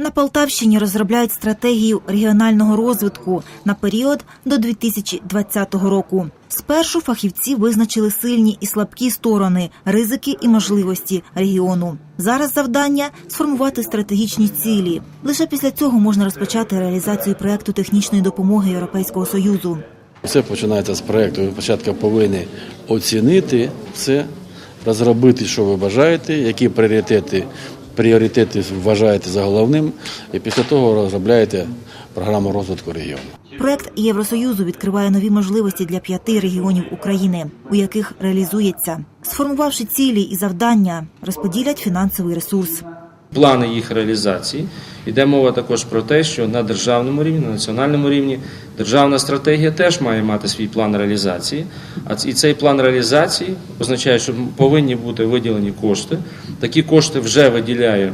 На Полтавщині розробляють стратегію регіонального розвитку на період до 2020 року. Спершу фахівці визначили сильні і слабкі сторони, ризики і можливості регіону. Зараз завдання сформувати стратегічні цілі. Лише після цього можна розпочати реалізацію проекту технічної допомоги Європейського союзу. Все починається з проєкту. Ви спочатку повинні оцінити все, розробити, що ви бажаєте, які пріоритети, пріоритети вважаєте за головним, і після того розробляєте програму розвитку регіону. Проект Євросоюзу відкриває нові можливості для п'яти регіонів України, у яких реалізується. Сформувавши цілі і завдання, розподілять фінансовий ресурс. плани їх реалізації. Йде мова також про те, що на державному рівні, на національному рівні державна стратегія теж має мати свій план реалізації. І цей план реалізації означає, що повинні бути виділені кошти. Такі кошти вже виділяє.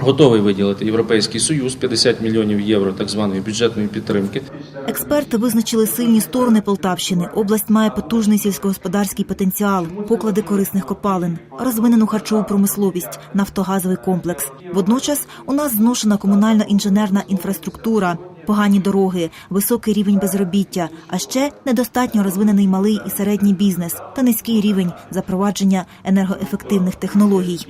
Готовий виділити Європейський Союз 50 мільйонів євро так званої бюджетної підтримки. Експерти визначили сильні сторони Полтавщини. Область має потужний сільськогосподарський потенціал, поклади корисних копалин, розвинену харчову промисловість, нафтогазовий комплекс. Водночас у нас зношена комунальна інженерна інфраструктура, погані дороги, високий рівень безробіття, а ще недостатньо розвинений малий і середній бізнес та низький рівень запровадження енергоефективних технологій.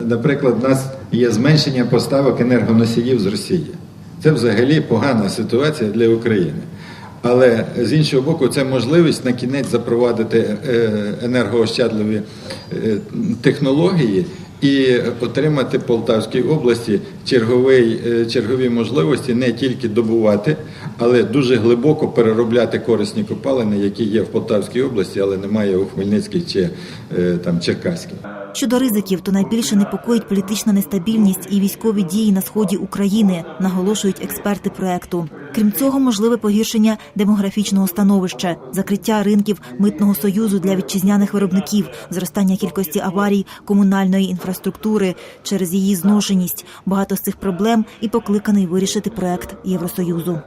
Наприклад, у нас є зменшення поставок енергоносіїв з Росії. Це взагалі погана ситуація для України. Але з іншого боку, це можливість на кінець запровадити е, енергоощадливі е, технології і отримати Полтавській області черговий, е, чергові можливості не тільки добувати, але дуже глибоко переробляти корисні копалини, які є в Полтавській області, але немає у Хмельницькій чи е, там Черкаській. Щодо ризиків, то найбільше непокоїть політична нестабільність і військові дії на сході України, наголошують експерти проекту. Крім цього, можливе погіршення демографічного становища, закриття ринків митного союзу для вітчизняних виробників, зростання кількості аварій комунальної інфраструктури через її зношеність. Багато з цих проблем і покликаний вирішити проект Євросоюзу.